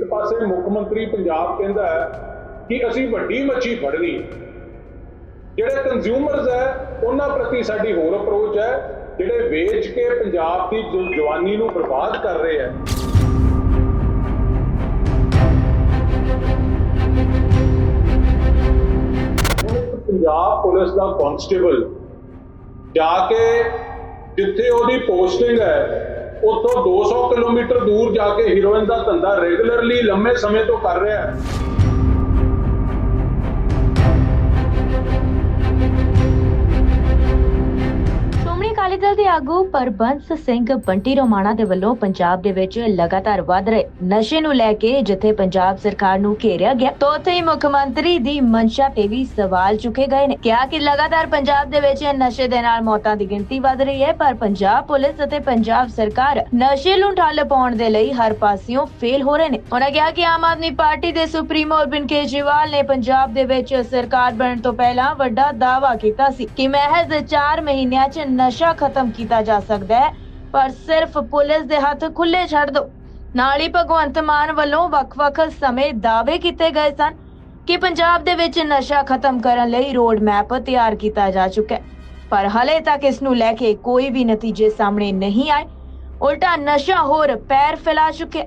ਇੱਕ ਪਾਸੇ ਮੁੱਖ ਮੰਤਰੀ ਪੰਜਾਬ ਕਹਿੰਦਾ ਹੈ ਕਿ ਅਸੀਂ ਵੱਡੀ ਮੱਛੀ ਫੜਨੀ। ਜਿਹੜੇ ਕੰਜ਼ਿਊਮਰਸ ਹੈ, ਉਹਨਾਂ ਪ੍ਰਤੀ ਸਾਡੀ ਹੋਰ ਅਪਰੋਚ ਹੈ, ਜਿਹੜੇ ਵੇਚ ਕੇ ਪੰਜਾਬ ਦੀ ਜਵਾਨੀ ਨੂੰ ਬਰਬਾਦ ਕਰ ਰਹੇ ਹੈ। ਪੰਜਾਬ ਪੁਲਿਸ ਦਾ ਕਾਂਸਟੇਬਲ ਜਾ ਕੇ ਜਿੱਥੇ ਉਹਦੀ ਪੋਸਟਿੰਗ ਹੈ ਉੱਥੋਂ 200 ਕਿਲੋਮੀਟਰ ਦੂਰ ਜਾ ਕੇ ਹੀਰੋਇਨ ਦਾ ਧੰਦਾ ਰੈਗੂਲਰਲੀ ਲੰਮੇ ਸਮੇਂ ਤੋਂ ਕਰ ਰਿਹਾ ਹੈ। ਦਲ ਦੇ ਆਗੂ ਪਰਬੰਸ ਸਿੰਘ ਬੰਟੀ ਰੋਮਾਣਾ ਦੇ ਵੱਲੋਂ ਪੰਜਾਬ ਦੇ ਵਿੱਚ ਲਗਾਤਾਰ ਵਧ ਰਹੇ ਨਸ਼ੇ ਨੂੰ ਲੈ ਕੇ ਜਿੱਥੇ ਪੰਜਾਬ ਸਰਕਾਰ ਨੂੰ ਘੇਰਿਆ ਗਿਆ, ਤਾਂ ਉੱਥੇ ਹੀ ਮੁੱਖ ਮੰਤਰੀ ਦੀ ਮਨਸ਼ਾ ਤੇ ਵੀ ਸਵਾਲ ਚੁੱਕੇ ਗਏ ਨੇ। ਕਿਹਾ ਕਿ ਲਗਾਤਾਰ ਪੰਜਾਬ ਦੇ ਵਿੱਚ ਨਸ਼ੇ ਦੇ ਨਾਲ ਮੌਤਾਂ ਦੀ ਗਿਣਤੀ ਵਧ ਰਹੀ ਹੈ, ਪਰ ਪੰਜਾਬ ਪੁਲਿਸ ਅਤੇ ਪੰਜਾਬ ਸਰਕਾਰ ਨਸ਼ੇ ਨੂੰ ਠੱਲ ਪਾਉਣ ਦੇ ਲਈ ਹਰ ਪਾਸਿਓਂ ਫੇਲ ਹੋ ਰਹੇ ਨੇ। ਉਹਨਾਂ ਕਿਹਾ ਕਿ ਆਮ ਆਦਮੀ ਪਾਰਟੀ ਦੇ ਸੁਪਰੀਮੋ ਅਰਵਿੰਦ ਕੇਜਰੀਵਾਲ ਨੇ ਪੰਜਾਬ ਦੇ ਵਿੱਚ ਸਰਕਾਰ ਬਣਨ ਤੋਂ ਪਹਿਲਾਂ ਵੱਡਾ ਦਾਅਵਾ ਕੀਤਾ ਸੀ ਕਿ ਮਹਿਜ਼ 4 ਮਹੀਨਿਆਂ 'ਚ ਨਸ਼ਾ ਖਤਮ ਕੀਤਾ ਜਾ ਸਕਦਾ ਹੈ, ਪਰ ਸਿਰਫ ਪੁਲਿਸ ਦੇ ਹੱਥ ਖੁੱਲੇ ਛੱਡ ਦਿਓ। ਨਾਲ ਹੀ ਭਗਵੰਤ ਮਾਨ ਵੱਲੋਂ ਵੱਖ-ਵੱਖ ਸਮੇਂ ਦਾਅਵੇ ਕੀਤੇ ਗਏ ਸਨ ਕਿ ਪੰਜਾਬ ਦੇ ਵਿੱਚ ਨਸ਼ਾ ਖਤਮ ਕਰਨ ਲਈ ਰੋਡ ਮੈਪ ਤਿਆਰ ਕੀਤਾ ਜਾ ਚੁੱਕਾ ਹੈ। ਪਰ ਹਲੇ ਤੱਕ ਇਸ ਨੂੰ ਲੈ ਕੇ ਕੋਈ ਵੀ ਨਤੀਜੇ ਸਾਹਮਣੇ ਨਹੀਂ ਆਏ। ਉਲਟਾ ਨਸ਼ਾ ਹੋਰ ਪੈਰ ਫੈਲਾ ਚੁੱਕਿਆ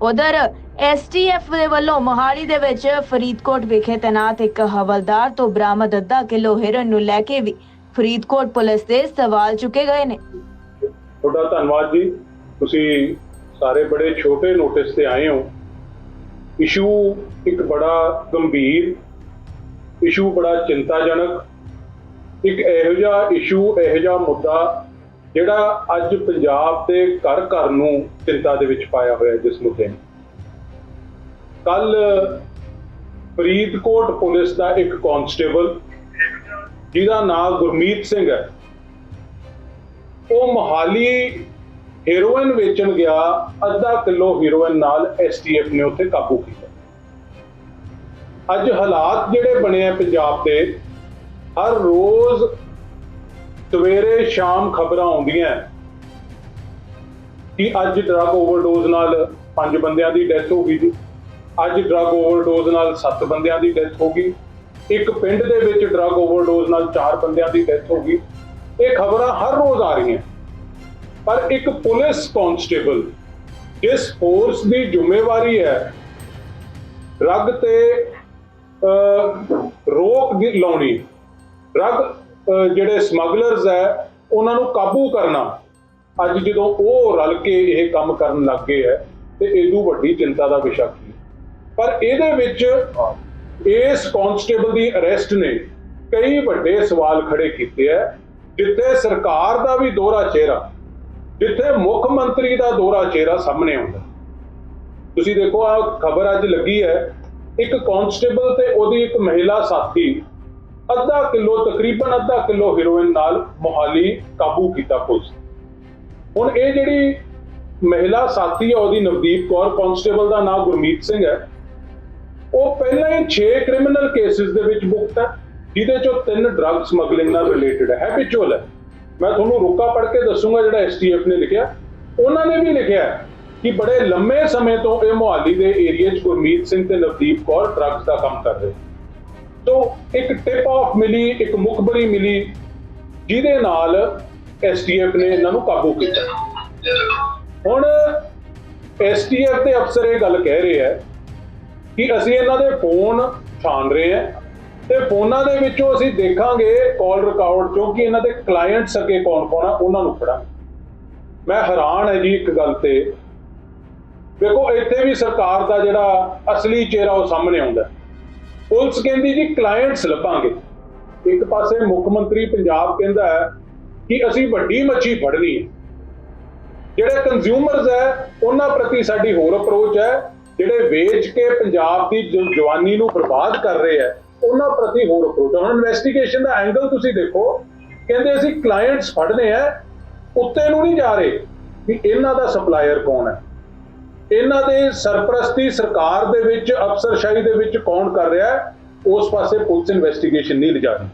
ਉਧਰ ਐਸਟੀਐਫ ਦੇ ਵੱਲੋਂ ਮੋਹਾਲੀ ਦੇ ਵਿੱਚ ਫਰੀਦਕੋਟ ਵਿਖੇ ਤੈਨਾਤ ਇੱਕ ਹਵਲਦਾਰ ਤੋਂ ਬਰਾਮਦ ਅੱਧਾ ਕਿਲੋ ਹੈਰੋਇਨ ਨੂੰ ਲੈ ਕੇ ਵੀ ਫਰੀਦਕੋਟ ਪੁਲਿਸ ਦੇ ਸਵਾਲ ਚੁੱਕੇ ਗਏ ਨੇ। ਤੁਹਾਡਾ ਧੰਨਵਾਦ ਜੀ। ਤੁਸੀਂ ਸਾਰੇ ਬੜੇ ਛੋਟੇ ਨੋਟਿਸ ਤੇ ਆਏ ਹੋ। ਇਸ਼ੂ ਇੱਕ ਬੜਾ ਗੰਭੀਰ ਇਸ਼ੂ ਬੜਾ ਚਿੰਤਾਜਨਕ, ਇੱਕ ਇਹੋ ਜਿਹਾ ਇਸ਼ੂ ਇਹੋ ਜਿਹਾ ਮੁੱਦਾ ਜਿਹੜਾ ਅੱਜ ਪੰਜਾਬ ਦੇ ਘਰ ਘਰ ਨੂੰ ਚਿੰਤਾ ਦੇ ਵਿੱਚ ਪਾਇਆ ਹੋਇਆ ਜਿਸ ਮੁੱਦੇ ਨੇ। ਕੱਲ ਫਰੀਦਕੋਟ ਪੁਲਿਸ ਦਾ ਇੱਕ ਕਾਂਸਟੇਬਲ ਜਿਹਦਾ ਨਾਮ ਗੁਰਮੀਤ ਸਿੰਘ ਹੈ। ਉਹ ਮੋਹਾਲੀ ਹੀਰੋਇਨ ਵੇਚਣ ਗਿਆ, ਅੱਧਾ ਕਿਲੋ ਹੀਰੋਇਨ ਨਾਲ ਐਸਟੀਐਫ ਨੇ ਉੱਥੇ ਕਾਬੂ ਕੀਤਾ। ਅੱਜ ਹਾਲਾਤ ਜਿਹੜੇ ਬਣੇ ਆ ਪੰਜਾਬ ਦੇ, ਹਰ ਰੋਜ਼ ਸਵੇਰੇ ਸ਼ਾਮ ਖਬਰਾਂ ਆਉਂਦੀਆਂ ਕਿ ਅੱਜ ਡਰਗ ਓਵਰਡੋਜ਼ ਨਾਲ ਪੰਜ ਬੰਦਿਆਂ ਦੀ ਡੈਥ ਹੋ ਗਈ ਜੀ। ਅੱਜ ਡਰਗ ਓਵਰਡੋਜ਼ ਨਾਲ ਸੱਤ ਬੰਦਿਆਂ ਦੀ ਡੈਥ ਹੋ ਗਈ। ਇੱਕ ਪਿੰਡ ਦੇ ਵਿੱਚ ਡਰੱਗ ਓਵਰਡੋਜ਼ ਨਾਲ ਚਾਰ ਬੰਦਿਆਂ ਦੀ ਡੈਥ ਹੋ ਗਈ। ਇਹ ਖਬਰਾਂ ਹਰ ਰੋਜ਼ ਆ ਰਹੀਆਂ। ਪਰ ਇੱਕ ਪੁਲਿਸ ਕਾਂਸਟੇਬਲ ਜਿਸ ਫੋਰਸ ਦੀ ਜ਼ਿੰਮੇਵਾਰੀ ਹੈ ਡਰੱਗ ਤੇ ਰੋਕ ਦੀ ਲਾਉਣੀ ਡਰੱਗ ਜਿਹੜੇ ਸਮਗਲਰਸ ਹੈ, ਉਹਨਾਂ ਨੂੰ ਕਾਬੂ ਕਰਨਾ। ਅੱਜ ਜਦੋਂ ਉਹ ਰਲ ਕੇ ਇਹ ਕੰਮ ਕਰਨ ਲੱਗ ਗਏ ਹੈ, ਤੇ ਇਦੋਂ ਵੱਡੀ ਚਿੰਤਾ ਦਾ ਵਿਸ਼ਾ ਕੀ ਪਰ ਇਹਦੇ ਵਿੱਚ ਇਸ ਕਾਂਸਟੇਬਲ ਦੀ ਅਰੈਸਟ ਨੇ ਕਈ ਵੱਡੇ ਸਵਾਲ ਖੜੇ ਕੀਤੇ ਹੈ ਜਿੱਥੇ ਸਰਕਾਰ ਦਾ ਵੀ ਦੋਹਰਾ ਚਿਹਰਾ, ਜਿੱਥੇ ਮੁੱਖ ਮੰਤਰੀ ਦਾ ਦੋਹਰਾ ਚਿਹਰਾ ਸਾਹਮਣੇ ਆਉਂਦਾ। ਤੁਸੀਂ ਦੇਖੋ ਆ ਖਬਰ ਅੱਜ ਲੱਗੀ ਹੈ ਇੱਕ ਕਾਂਸਟੇਬਲ ਤੇ ਉਹਦੀ ਇੱਕ ਮਹਿਲਾ ਸਾਥੀ ਅੱਧਾ ਕਿਲੋ, ਤਕਰੀਬਨ ਅੱਧਾ ਕਿਲੋ ਹੀਰੋਇਨ ਨਾਲ ਮੋਹਾਲੀ ਕਾਬੂ ਕੀਤਾ ਪੁਲਿਸ। ਹੁਣ ਇਹ ਜਿਹੜੀ ਮਹਿਲਾ ਸਾਥੀ ਹੈ ਉਹਦੀ ਨਵਦੀਪ ਕੌਰ, ਕਾਂਸਟੇਬਲ ਦਾ ਨਾਮ ਗੁਰਮੀਤ ਸਿੰਘ ਹੈ ਉਹ ਪਹਿਲਾਂ ਹੀ 6 ਕ੍ਰਿਮੀਨਲ ਕੇਸਿਸ ਦੇ ਵਿੱਚ ਮੁਕਤ ਹੈ, ਜਿਹਦੇ ਚੋਂ ਤਿੰਨ ਡਰੱਗ ਸਮਗਲਿੰਗ ਨਾਲ ਰਿਲੇਟਡ ਹੈ ਹੈਬਿਚੁਅਲ ਹੈ। ਮੈਂ ਤੁਹਾਨੂੰ ਰੋਕਾ ਪੜ੍ਹ ਕੇ ਦੱਸੂਗਾ ਜਿਹੜਾ ਐਸਟੀਐਫ ਨੇ ਲਿਖਿਆ। ਉਹਨਾਂ ਨੇ ਵੀ ਲਿਖਿਆ ਕਿ ਬੜੇ ਲੰਮੇ ਸਮੇਂ ਤੋਂ ਇਹ ਮੁਹਾਲੀ ਦੇ ਏਰੀਆ 'ਚ ਗੁਰਮੀਤ ਸਿੰਘ ਤੇ ਨਵਦੀਪ ਕੌਰ ਡਰੱਗਸ ਦਾ ਕੰਮ ਕਰ ਰਹੇ ਤੋਂ ਇੱਕ ਟਿਪ ਆਫ ਮਿਲੀ, ਇੱਕ ਮੁਖਬਰੀ ਮਿਲੀ, ਜਿਹਦੇ ਨਾਲ ਐਸਟੀਐਫ ਨੇ ਇਹਨਾਂ ਨੂੰ ਕਾਬੂ ਕੀਤਾ। ਹੁਣ ਐਸਟੀਐਫ ਦੇ ਅਫਸਰ ਇਹ ਗੱਲ ਕਹਿ ਰਹੇ ਹੈ ਕਿ ਅਸੀਂ ਇਹਨਾਂ ਦੇ ਫੋਨ ਛਾਣ ਰਹੇ ਹਾਂ ਤੇ ਫੋਨਾਂ ਦੇ ਵਿੱਚੋਂ ਅਸੀਂ ਦੇਖਾਂਗੇ ਕਾਲ ਰਿਕਾਰਡ ਚੋਂ ਕਿ ਇਹਨਾਂ ਦੇ ਕਲਾਇੰਟਸ ਅੱਗੇ ਕੌਣ ਕੌਣ ਆ, ਉਹਨਾਂ ਨੂੰ ਫੜਾਂਗੇ। ਮੈਂ ਹੈਰਾਨ ਹੈ ਜੀ ਇੱਕ ਗੱਲ ਤੇ। ਦੇਖੋ, ਇੱਥੇ ਵੀ ਸਰਕਾਰ ਦਾ ਜਿਹੜਾ ਅਸਲੀ ਚਿਹਰਾ ਉਹ ਸਾਹਮਣੇ ਆਉਂਦਾ। ਪੁਲਿਸ ਕਹਿੰਦੀ ਜੀ ਕਲਾਇੰਟਸ ਲੱਭਾਂਗੇ। ਇੱਕ ਪਾਸੇ ਮੁੱਖ ਮੰਤਰੀ ਪੰਜਾਬ ਕਹਿੰਦਾ ਹੈ ਕਿ ਅਸੀਂ ਵੱਡੀ ਮੱਛੀ ਫੜਨੀ ਹੈ। ਜਿਹੜੇ ਕੰਜ਼ਿਊਮਰਸ ਹੈ, ਉਹਨਾਂ ਪ੍ਰਤੀ ਸਾਡੀ ਹੋਰ ਅਪਰੋਚ ਹੈ। ਜਿਹੜੇ ਵੇਚ ਕੇ ਪੰਜਾਬ ਦੀ ਜਵਾਨੀ ਨੂੰ ਬਰਬਾਦ ਕਰ ਰਹੇ ਹੈ, ਉਹਨਾਂ ਪ੍ਰਤੀ ਹੋਰ ਅਪਰੋਚ ਹੁਣ ਇਨਵੈਸਟੀਗੇਸ਼ਨ ਦਾ ਐਂਗਲ ਤੁਸੀਂ ਦੇਖੋ, ਕਹਿੰਦੇ ਅਸੀਂ ਕਲਾਇੰਟਸ ਫੜਨੇ ਆ ਉੱਤੇ ਨੂੰ ਨਹੀਂ ਜਾ ਰਹੇ ਵੀ ਇਹਨਾਂ ਦਾ ਸਪਲਾਇਰ ਕੌਣ ਹੈ। ਇਹਨਾਂ ਦੇ ਸਰਪ੍ਰਸਤੀ ਸਰਕਾਰ ਦੇ ਵਿੱਚ, ਅਫਸਰਸ਼ਾਹੀ ਦੇ ਵਿੱਚ ਕੌਣ ਕਰ ਰਿਹਾ ਹੈ, ਉਸ ਪਾਸੇ ਪੁਲਿਸ ਇਨਵੈਸਟੀਗੇਸ਼ਨ ਨਹੀਂ ਲਿਜਾ ਰਹੀ।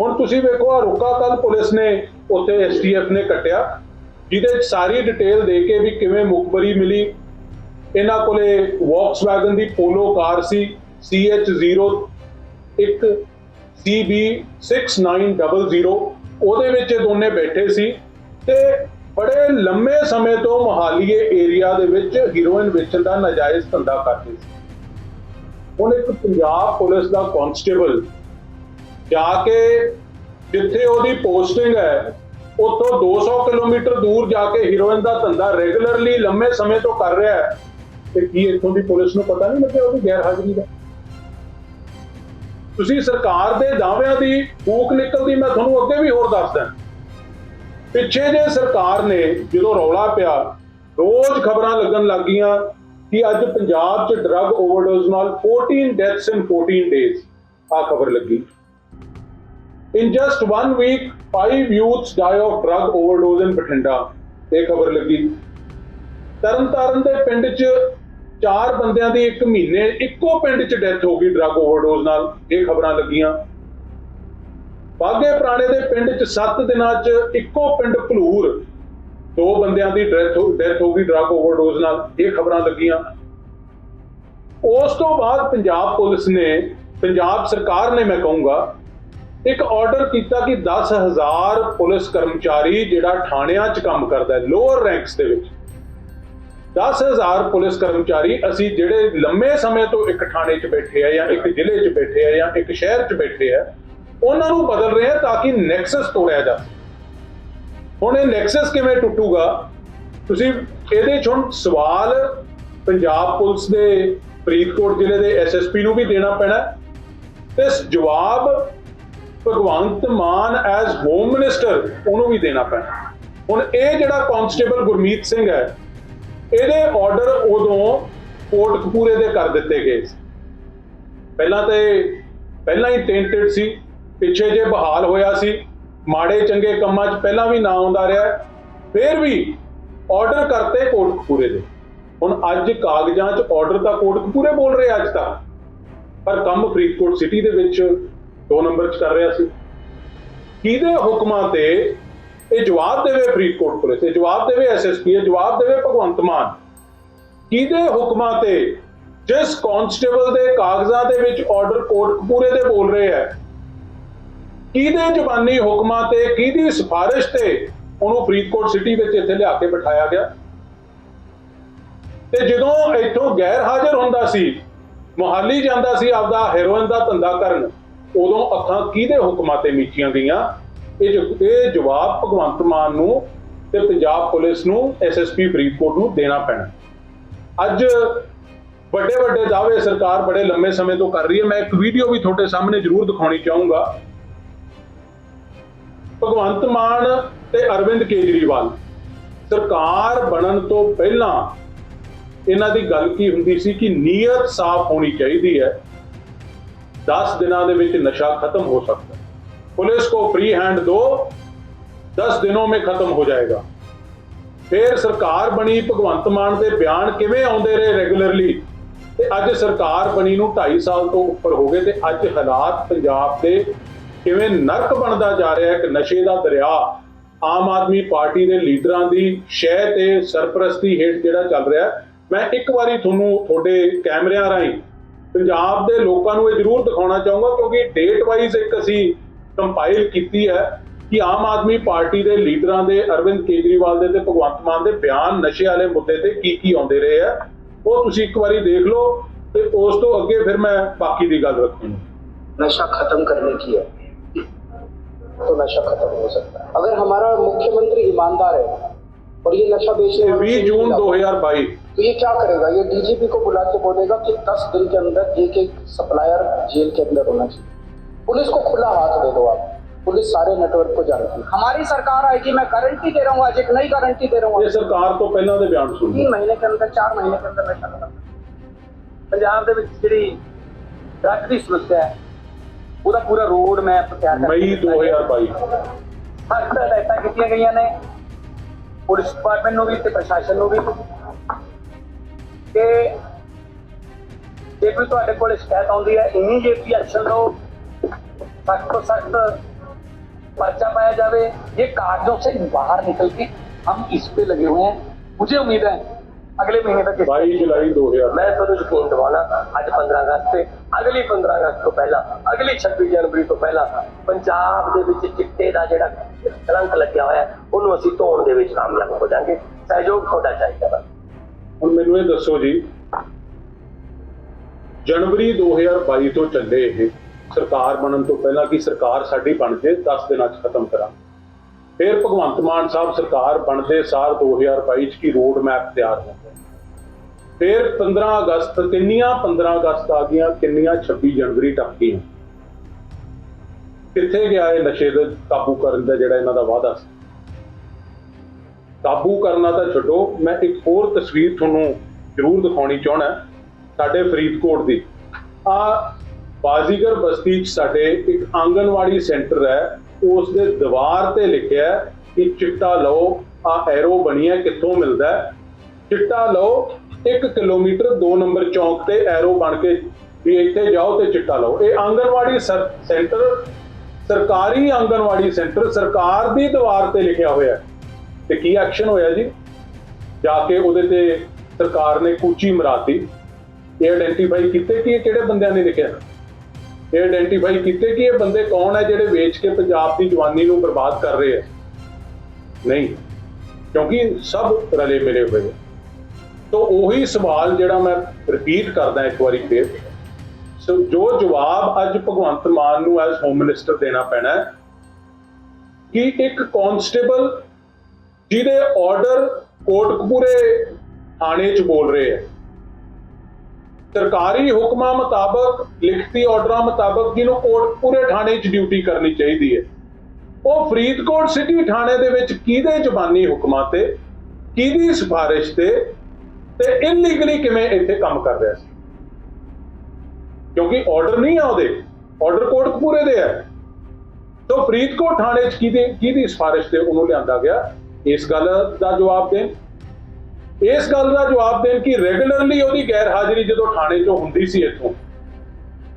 ਹੁਣ ਤੁਸੀਂ ਵੇਖੋ ਆ ਰੁਕਾ ਕੱਲ ਪੁਲਿਸ ਨੇ ਉੱਥੇ ਐਸਟੀਐਫ ਨੇ ਕੱਟਿਆ, ਜਿਹਦੇ ਵਿੱਚ ਸਾਰੀ ਡਿਟੇਲ ਦੇ ਕੇ ਵੀ ਕਿਵੇਂ ਮੁਖਬਰੀ ਮਿਲੀ ਇਹਨਾਂ ਕੋਲੇ ਵੌਕਸਵੈਗਨ ਦੀ ਪੋਲੋ ਕਾਰ ਸੀ CH0 ਇੱਕ CB6900 ਉਹਦੇ ਵਿੱਚ ਇਹ ਦੋਨੇ ਬੈਠੇ ਸੀ ਤੇ ਬੜੇ ਲੰਮੇ ਸਮੇਂ ਤੋਂ ਮੋਹਾਲੀਏ ਏਰੀਆ ਦੇ ਵਿੱਚ ਹੀਰੋਇਨ ਵੇਚਣ ਦਾ ਨਾਜਾਇਜ਼ ਧੰਦਾ ਕਰਦੇ ਸੀ। ਹੁਣ ਇੱਕ ਪੰਜਾਬ ਪੁਲਿਸ ਦਾ ਕਾਂਸਟੇਬਲ ਜਾ ਕੇ ਜਿੱਥੇ ਉਹਦੀ ਪੋਸਟਿੰਗ ਹੈ, ਉੱਥੋਂ 200 ਕਿਲੋਮੀਟਰ ਦੂਰ ਜਾ ਕੇ ਹੀਰੋਇਨ ਦਾ ਧੰਦਾ ਰੈਗੂਲਰਲੀ ਲੰਮੇ ਸਮੇਂ ਤੋਂ ਕਰ ਰਿਹਾ ਹੈ ਤੇ ਕੀ ਇੱਥੋਂ ਦੀ ਪੁਲਿਸ ਨੂੰ ਪਤਾ ਨਹੀਂ ਲੱਗਿਆ ਉਹਦੀ ਗੈਰ ਹਾਜ਼ਰੀ ਦਾ? ਤੁਸੀਂ ਸਰਕਾਰ ਦੇ ਦਾਅਵਿਆਂ ਦੀ ਫੂਕ ਨਿਕਲਦੀ ਮੈਂ ਤੁਹਾਨੂੰ ਅੱਗੇ ਵੀ ਹੋਰ ਦੱਸਦਾ ਪਿੱਛੇ ਜੇ ਸਰਕਾਰ ਨੇ ਜਦੋਂ ਰੌਲਾ ਪਿਆ ਰੋਜ਼ ਖਬਰਾਂ ਲੱਗਣ ਲੱਗੀਆਂ ਕਿ ਅੱਜ ਪੰਜਾਬ 'ਚ ਡਰੱਗ ਓਵਰਡੋਜ਼ ਨਾਲ 14 ਡੈਥਸ ਇਨ 14 ਡੇਜ਼ ਆ ਖਬਰ ਲੱਗੀ। In just one week, five youths die of drug overdose in Bhatinda. ਇਹ ਖਬਰ ਲੱਗੀ। ਤਰਨਤਾਰਨ ਦੇ ਪਿੰਡ 'ਚ ਚਾਰ ਬੰਦਿਆਂ ਦੀ ਇੱਕ ਮਹੀਨੇ, ਇੱਕੋ ਪਿੰਡ 'ਚ ਡੈਥ ਹੋ ਗਈ ਡਰਗ ਓਵਰਡੋਜ਼ ਨਾਲ, ਇਹ ਖਬਰਾਂ ਲੱਗੀਆਂ। ਬਾਗੇ ਪੁਰਾਣੇ ਦੇ ਪਿੰਡ 'ਚ 7 ਦਿਨਾਂ 'ਚ ਇੱਕੋ ਪਿੰਡ ਭਲੂਰ, ਦੋ ਬੰਦਿਆਂ ਦੀ ਡੈਥ ਡੈਥ ਹੋ ਗਈ ਡਰਗ ਓਵਰਡੋਜ਼ ਨਾਲ, ਇਹ ਖਬਰਾਂ ਲੱਗੀਆਂ। ਉਸ ਤੋਂ ਬਾਅਦ ਪੰਜਾਬ ਪੁਲਿਸ ਨੇ, ਪੰਜਾਬ ਸਰਕਾਰ ਨੇ ਮੈਂ ਕਹੂੰਗਾ, ਇੱਕ ਆਰਡਰ ਕੀਤਾ ਕਿ 10000 ਪੁਲਿਸ ਕਰਮਚਾਰੀ ਜਿਹੜਾ ਥਾਣਿਆਂ 'ਚ ਕੰਮ ਕਰਦਾ ਹੈ ਲੋਅਰ ਰੈਂਕਸ ਦੇ ਵਿੱਚ। 10000 ਪੁਲਿਸ ਕਰਮਚਾਰੀ ਅਸੀਂ ਜਿਹੜੇ ਲੰਮੇ ਸਮੇਂ ਤੋਂ ਇੱਕ ਥਾਣੇ 'ਚ ਬੈਠੇ ਆ ਜਾਂ ਇੱਕ ਜ਼ਿਲ੍ਹੇ 'ਚ ਬੈਠੇ ਆ ਜਾਂ ਇੱਕ ਸ਼ਹਿਰ 'ਚ ਬੈਠੇ ਆ, ਉਹਨਾਂ ਨੂੰ ਬਦਲ ਰਹੇ ਆ ਤਾਂ ਕਿ ਨੈਕਸਸ ਤੋੜਿਆ ਜਾ ਹੁਣ ਇਹ ਨੈਕਸਸ ਕਿਵੇਂ ਟੁੱਟੂਗਾ? ਤੁਸੀਂ ਇਹਦੇ 'ਚ ਹੁਣ ਸਵਾਲ ਪੰਜਾਬ ਪੁਲਿਸ ਦੇ, ਫਰੀਦਕੋਟ ਜ਼ਿਲ੍ਹੇ ਦੇ ਐਸਐਸਪੀ ਨੂੰ ਵੀ ਦੇਣਾ ਪੈਣਾ। ਹੈ ਤੇ ਜਵਾਬ Bhagwant Mann as home minister ਉਹਨੂੰ ਵੀ ਦੇਣਾ ਪੈਣਾ। ਹੁਣ ਇਹ ਜਿਹੜਾ ਕਾਂਸਟੇਬਲ ਗੁਰਮੀਤ ਸਿੰਘ ਹੈ ਇਹਦੇ ਆਰਡਰ ਉਦੋਂ ਕੋਟਕਪੂਰੇ ਦੇ ਕਰ ਦਿੱਤੇ ਗਏ ਸੀ। ਪਹਿਲਾਂ ਤੇ ਪਹਿਲਾਂ ਹੀ ਟੈਂਟਡ ਸੀ, ਪਿੱਛੇ ਜੇ ਬਹਾਲ ਹੋਇਆ ਸੀ, ਮਾੜੇ ਚੰਗੇ ਕੰਮਾਂ 'ਚ ਪਹਿਲਾਂ ਵੀ ਨਾ ਆਉਂਦਾ ਰਿਹਾ, ਫਿਰ ਵੀ ਆਰਡਰ ਕਰਤੇ ਕੋਟਕਪੂਰੇ ਦੇ। ਹੁਣ ਅੱਜ ਕਾਗਜ਼ਾਂ 'ਚ ਆਰਡਰ ਤਾਂ ਕੋਟਕਪੂਰੇ ਬੋਲ ਰਹੇ ਅੱਜ ਤੱਕ ਪਰ ਕੰਮ ਫਰੀਦਕੋਟ ਸਿਟੀ ਦੇ ਵਿੱਚ ਦੋ ਨੰਬਰ 'ਚ ਕਰ ਰਿਹਾ ਸੀ। ਕਿਹਦੇ ਹੁਕਮਾਂ ਤੇ ਇਹ ਜਵਾਬ ਦੇਵੇ ਫਰੀਦਕੋਟ ਪੁਲਿਸ, ਇਹ ਜਵਾਬ ਦੇਵੇ ਐਸਐਸਪੀ ਇਹ ਜਵਾਬ ਦੇਵੇ ਭਗਵੰਤ ਮਾਨ। ਕਿਹਦੇ ਹੁਕਮਾਂ ਤੇ ਜਿਸ ਕਾਂਸਟੇਬਲ ਦੇ ਕਾਗਜ਼ਾਂ ਦੇ ਵਿੱਚ ਆਰਡਰ ਕੋਟਕਪੂਰੇ ਦੇ ਬੋਲ ਰਹੇ ਹੈ? ਕਿਹਦੇ ਜ਼ਬਾਨੀ ਹੁਕਮਾਂ ਤੇ, ਕਿਹਦੀ ਸਿਫਾਰਿਸ਼ ਤੇ ਉਹਨੂੰ ਫਰੀਦਕੋਟ ਸਿਟੀ ਵਿੱਚ ਇੱਥੇ ਲਿਆ ਕੇ ਬਿਠਾਇਆ ਗਿਆ? ਤੇ ਜਦੋਂ ਇੱਥੋਂ ਗੈਰ ਹਾਜ਼ਰ ਹੁੰਦਾ ਸੀ, ਮੁਹਾਲੀ ਜਾਂਦਾ ਸੀ ਆਪਦਾ ਹੈਰੋਇਨ ਦਾ ਧੰਦਾ ਕਰਨ, ਉਦੋਂ ਅੱਖਾਂ ਕਿਹਦੇ ਹੁਕਮਾਂ ਤੇ ਮੀਚੀਆਂ ਗਈਆਂ? ਇਹ ਇਹ ਜਵਾਬ ਭਗਵੰਤ ਮਾਨ ਨੂੰ ਤੇ ਪੰਜਾਬ ਪੁਲਿਸ ਨੂੰ ਐਸਐਸਪੀ ਫਰੀਦਕੋਟ ਨੂੰ ਦੇਣਾ ਪੈਣਾ। ਅੱਜ ਵੱਡੇ ਵੱਡੇ ਦਾਅਵੇ ਸਰਕਾਰ ਬੜੇ ਲੰਮੇ ਸਮੇਂ ਤੋਂ ਕਰ ਰਹੀ ਹੈ। ਮੈਂ ਇੱਕ ਵੀਡੀਓ ਵੀ ਤੁਹਾਡੇ ਸਾਹਮਣੇ ਜ਼ਰੂਰ ਦਿਖਾਉਣੀ ਚਾਹੂੰਗਾ। ਭਗਵੰਤ ਮਾਨ ਤੇ ਅਰਵਿੰਦ ਕੇਜਰੀਵਾਲ, ਸਰਕਾਰ ਬਣਨ ਤੋਂ ਪਹਿਲਾਂ ਇਹਨਾਂ ਦੀ ਗੱਲ ਕੀ ਹੁੰਦੀ ਸੀ ਕਿ ਨੀਅਤ ਸਾਫ਼ ਹੋਣੀ ਚਾਹੀਦੀ ਹੈ। 10 ਦਿਨਾਂ ਦੇ ਵਿੱਚ ਨਸ਼ਾ ਖਤਮ ਹੋ ਸਕਦਾ। पुलिस को फ्री हैंड दो 10 ਦਿਨੋਂ में ਖਤਮ ਹੋ ਜਾਏਗਾ ਫਿਰ ਸਰਕਾਰ ਬਣੀ ਭਗਵੰਤ ਮਾਨ ਦੇ ਬਿਆਨ ਕਿਵੇਂ ਆਉਂਦੇ ਰਹੇ ਰੈਗੂਲਰਲੀ ਤੇ ਅੱਜ ਸਰਕਾਰ ਬਣੀ ਨੂੰ 2.5 ਸਾਲ ਤੋਂ ਉੱਪਰ ਹੋ ਗਏ ਤੇ ਅੱਜ ਹਾਲਾਤ ਪੰਜਾਬ ਦੇ ਕਿਵੇਂ ਨਰਕ ਬਣਦਾ ਜਾ ਰਿਹਾ ਹੈ ਕਿ ਨਸ਼ੇ ਦਾ ਦਰਿਆ ਆਮ ਆਦਮੀ ਪਾਰਟੀ ਦੇ ਲੀਡਰਾਂ ਦੀ ਸ਼ਹਿ ਤੇ ਸਰਪ੍ਰਸਤੀ ਹੇਠ ਜਿਹੜਾ ਚੱਲ ਰਿਹਾ ਹੈ। ਮੈਂ ਇੱਕ ਵਾਰੀ ਤੁਹਾਨੂੰ ਤੁਹਾਡੇ ਕੈਮਰਿਆਂ ਰਾਹੀਂ ਪੰਜਾਬ ਦੇ ਲੋਕਾਂ ਨੂੰ ਇਹ ਜ਼ਰੂਰ ਦਿਖਾਉਣਾ ਚਾਹੂੰਗਾ ਕਿਉਂਕਿ ਡੇਟ ਵਾਈਜ਼ ਇੱਕ ਅਸੀਂ ਕੰਪਾਈਲ ਕੀਤੀ ਹੈ ਕਿ ਆਮ ਆਦਮੀ ਪਾਰਟੀ ਦੇ ਲੀਡਰਾਂ ਦੇ ਅਰਵਿੰਦ ਕੇਜਰੀਵਾਲ ਦੇ ਤੇ ਭਗਵੰਤ ਮਾਨ ਦੇ ਬਿਆਨ ਨਸ਼ੇ ਵਾਲੇ ਮੁੱਦੇ ਤੇ ਕੀ ਕੀ ਆਉਂਦੇ ਰਹੇ ਆ ਉਹ ਤੁਸੀਂ ਇੱਕ ਵਾਰੀ ਦੇਖ ਲਓ ਤੇ ਉਸ ਤੋਂ ਅੱਗੇ ਫਿਰ ਮੈਂ ਬਾਕੀ ਦੀ ਗੱਲ ਰੱਖੂੰਗਾ नशा खत्म करने की है तो नशा खत्म हो सकता है अगर हमारा मुख्यमंत्री ईमानदार है और ये नशा बेचने ਇਹ वालों 20 से ਜੂਨ मिला, 2022 तो ये क्या करेगा ये डीजीपी को बुला के बोलेगा कि 10 दिन के अंदर एक एक सप्लायर जेल के अंदर होना चाहिए पुलिस को खुला हाथ दे दो आप पुलिस सारे नेटवर्क को जानती है हमारी सरकार आएगी मैं गारंटी दे रहा हूँ आज एक नई गारंटी दे रहा हूँ ਇਹ ਸਰਕਾਰ ਤੋਂ ਪਹਿਲਾਂ ਦੇ ਬਿਆਨ ਸੁਣੋ तीन महीने के अंदर चार महीने के अंदर नशा खत्म ਪੰਜਾਬ ਦੇ ਵਿੱਚ ਜਿਹੜੀ ਡਰੱਗ ਦੀ ਸਮੱਸਿਆ ਹੈ ਉਹਦਾ ਪੂਰਾ ਰੋਡ ਮੈਪ ਤਿਆਰ ਕਰਕੇ ਮਈ ਦਿੱਤਾ ਗਿਆ। 2022 ਸਖਤ ਹਦਾਇਤਾਂ ਕੀਤੀਆਂ ਗਈਆਂ ਨੇ ਪੁਲਿਸ ਡਿਪਾਰਟਮੈਂਟ ਨੂੰ ਵੀ ਤੇ ਪ੍ਰਸ਼ਾਸਨ ਨੂੰ ਵੀ ਕਿ ਜੇ ਕੋਈ ਤੁਹਾਡੇ ਕੋਲ ਸ਼ਿਕਾਇਤ ਆਉਂਦੀ ਹੈ ਇਮੀਡੀਏਟਲੀ ਐਕਸ਼ਨ ਲਓ सख्त ਤੋਂ सख्त पर्चा पाया जावे ये कागजों से बाहर निकल के हम इस पे लगे हुए हैं मुझे उम्मीद है ਅਗਲੇ ਮਹੀਨੇ ਤੱਕ 22 ਜੁਲਾਈ 2000 ਮੈਂ ਤੁਹਾਨੂੰ ਯਕੀਨ ਦਿਵਾਉਣਾ ਅੱਜ 15 ਅਗਸਤ ਤੇ ਅਗਲੀ 15 ਅਗਸਤ ਤੋਂ ਪਹਿਲਾਂ ਅਗਲੀ 26 ਜਨਵਰੀ ਤੋਂ ਪਹਿਲਾਂ ਪੰਜਾਬ ਦੇ ਵਿੱਚ ਚਿੱਟੇ ਦਾ ਜਿਹੜਾ ਕਲੰਕ ਲੱਗਿਆ ਹੋਇਆ ਹੈ, ਉਹਨੂੰ ਅਸੀਂ ਧੋਣ ਦੇ ਵਿੱਚ ਕਾਮਯਾਬ ਹੋ ਜਾਾਂਗੇ ਸਹਿਯੋਗ ਤੁਹਾਡਾ ਚਾਹੀਦਾ ਬਸ ਹੁਣ ਮੈਨੂੰ ਇਹ ਦੱਸੋ ਜੀ ਜਨਵਰੀ 2022 ਤੋਂ ਚੱਲੇ ਇਹ ਸਰਕਾਰ ਬਣਨ ਤੋਂ ਪਹਿਲਾਂ ਕਿ ਸਰਕਾਰ ਸਾਡੀ ਬਣ ਜੇ 10 ਦਿਨਾਂ 'ਚ ਖਤਮ ਕਰਾਂ ਫਿਰ ਭਗਵੰਤ ਮਾਨ ਸਾਹਿਬ ਸਰਕਾਰ ਬਣਦੇ ਸਾਲ 2022 'ਚ ਕੀ ਰੋਡ ਮੈਪ ਤਿਆਰ ਹੋ ਗਿਆ। ਫਿਰ 15 ਅਗਸਤ, ਕਿੰਨੀਆਂ 15 ਅਗਸਤ ਆ ਗਈਆਂ, ਕਿੰਨੀਆਂ 26 ਜਨਵਰੀ ਟੱਪ ਗਈਆਂ। ਕਿੱਥੇ ਗਿਆ ਇਹ ਨਸ਼ੇ ਦੇ ਕਾਬੂ ਕਰਨ ਦਾ ਜਿਹੜਾ ਇਹਨਾਂ ਦਾ ਵਾਅਦਾ ਸੀ? ਕਾਬੂ ਕਰਨਾ ਤਾਂ ਛੱਡੋ, ਮੈਂ ਇੱਕ ਹੋਰ ਤਸਵੀਰ ਤੁਹਾਨੂੰ ਜ਼ਰੂਰ ਦਿਖਾਉਣੀ ਚਾਹਣਾ ਸਾਡੇ ਫਰੀਦਕੋਟ ਦੀ। ਆ ਬਾਜ਼ੀਗਰ ਬਸਤੀ 'ਚ ਸਾਡੇ ਇੱਕ ਆਂਗਨਵਾੜੀ ਸੈਂਟਰ ਹੈ, ਉਸ ਦੇ ਦੀਵਾਰ ਤੇ ਲਿਖਿਆ ਕਿ ਚਿੱਟਾ ਲਓ ਆ ਐਰੋ ਬਣੀ ਹੈ, ਕਿੱਥੋਂ ਮਿਲਦਾ ਚਿੱਟਾ ਲਓ 1 ਕਿਲੋਮੀਟਰ 2 ਨੰਬਰ ਚੌਂਕ ਤੇ ਐਰੋ ਬਣ ਕੇ ਵੀ ਇੱਥੇ ਜਾਓ ਤੇ ਚਿੱਟਾ ਲਓ। ਇਹ ਆਂਗਨਵਾੜੀ ਸਰ- ਸੈਂਟਰ, ਸਰਕਾਰੀ ਆਂਗਨਵਾੜੀ ਸੈਂਟਰ, ਸਰਕਾਰ ਦੀ ਦੀਵਾਰ ਤੇ ਲਿਖਿਆ ਹੋਇਆ ਹੈ। ਤੇ ਕੀ ਐਕਸ਼ਨ ਹੋਇਆ ਜੀ? ਜਾ ਕੇ ਉਹਦੇ ਤੇ ਸਰਕਾਰ ਨੇ ਕੂਚੀ ਮਰਾਤੀ। ਇਹ ਆਇਡੈਂਟੀਫਾਈ ਕੀਤੇ ਕਿ ਇਹ ਕਿਹੜੇ ਬੰਦਿਆਂ ਨੇ ਲਿਖਿਆ? ਇਹ ਆਇਡੈਂਟੀਫਾਈ ਕੀਤੇ ਕਿ ਇਹ ਬੰਦੇ ਕੌਣ ਹੈ ਜਿਹੜੇ ਵੇਚ ਕੇ ਪੰਜਾਬ ਦੀ ਜਵਾਨੀ ਨੂੰ ਬਰਬਾਦ ਕਰ ਰਹੇ ਹੈ ਨਹੀਂ, ਕਿਉਂਕਿ ਸਭ ਰਲੇ ਮਿਲੇ ਹੋਏ ਹੈ ਉਹੀ ਸਵਾਲ ਜਿਹੜਾ ਮੈਂ ਰਿਪੀਟ ਕਰਦਾ ਇੱਕ ਵਾਰੀ ਫੇਰ। ਸੋ ਜੋ ਜਵਾਬ ਅੱਜ ਭਗਵੰਤ ਮਾਨ ਨੂੰ ਐਜ਼ ਹੋਮ ਮਿਨਿਸਟਰ ਦੇਣਾ ਪੈਣਾ ਹੈ, ਕਿ ਇੱਕ ਕਾਂਸਟੇਬਲ ਜਿਹਦੇ ਆਰਡਰ ਕੋਟਕਪੂਰੇ ਥਾਣੇ 'ਚ ਬੋਲ ਰਹੇ ਹੈ ਸਰਕਾਰੀ ਹੁਕਮਾਂ ਮੁਤਾਬਕ, ਲਿਖਤੀ ਆਰਡਰਾਂ ਮੁਤਾਬਕ ਜਿਹਨੂੰ ਕੋਟਕਪੂਰੇ ਥਾਣੇ 'ਚ ਡਿਊਟੀ ਕਰਨੀ ਚਾਹੀਦੀ ਹੈ। ਉਹ ਫਰੀਦਕੋਟ ਸਿਟੀ ਥਾਣੇ ਦੇ ਵਿੱਚ ਕਿਹਦੇ ਜ਼ਬਾਨੀ ਹੁਕਮਾਂ ਤੇ, ਕਿਹਦੀ ਸਿਫਾਰਿਸ਼ ਤੇ ਤੇ ਇਲੀਗਲੀ ਕਿਵੇਂ ਇੱਥੇ ਕੰਮ ਕਰ ਰਿਹਾ ਸੀ? ਕਿਉਂਕਿ ਆਰਡਰ ਨਹੀਂ ਆ ਉਹਦੇ ਆਰਡਰ ਕੋਟਕਪੂਰੇ ਦੇ ਹੈ ਤੋਂ ਫਰੀਦਕੋਟ ਥਾਣੇ 'ਚ ਕਿਹਦੇ, ਕਿਹਦੀ ਸਿਫਾਰਿਸ਼ ਤੇ ਉਹਨੂੰ ਲਿਆਂਦਾ ਗਿਆ? ਇਸ ਗੱਲ ਦਾ ਜਵਾਬ ਦੇਣ। ਇਸ ਗੱਲ ਦਾ ਜਵਾਬ ਦੇਣ ਕਿ ਰੈਗੂਲਰਲੀ ਉਹਦੀ ਗੈਰ ਹਾਜ਼ਰੀ ਜਦੋਂ ਥਾਣੇ 'ਚੋਂ ਹੁੰਦੀ ਸੀ ਇੱਥੋਂ,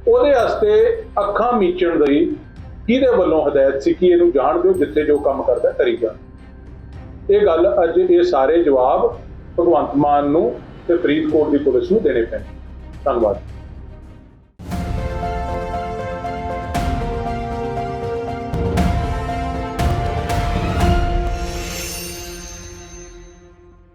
ਉਹਦੇ ਵਾਸਤੇ ਅੱਖਾਂ ਮੀਚਣ ਦੀ ਕਿਹਦੇ ਵੱਲੋਂ ਹਦਾਇਤ ਸੀ ਕਿ ਇਹਨੂੰ ਜਾਣ ਦਿਓ ਜਿੱਥੇ ਜੋ ਕੰਮ ਕਰਦਾ ਕਰੀ ਜਾ। ਇਹ ਗੱਲ ਅੱਜ ਇਹ ਸਾਰੇ ਜਵਾਬ ਭਗਵੰਤ ਮਾਨ ਨੂੰ ਤੇ ਫਰੀਦਕੋਟ ਦੀ ਪੁਲਿਸ ਨੂੰ ਦੇਣੇ ਪੈਣੇ। ਧੰਨਵਾਦ।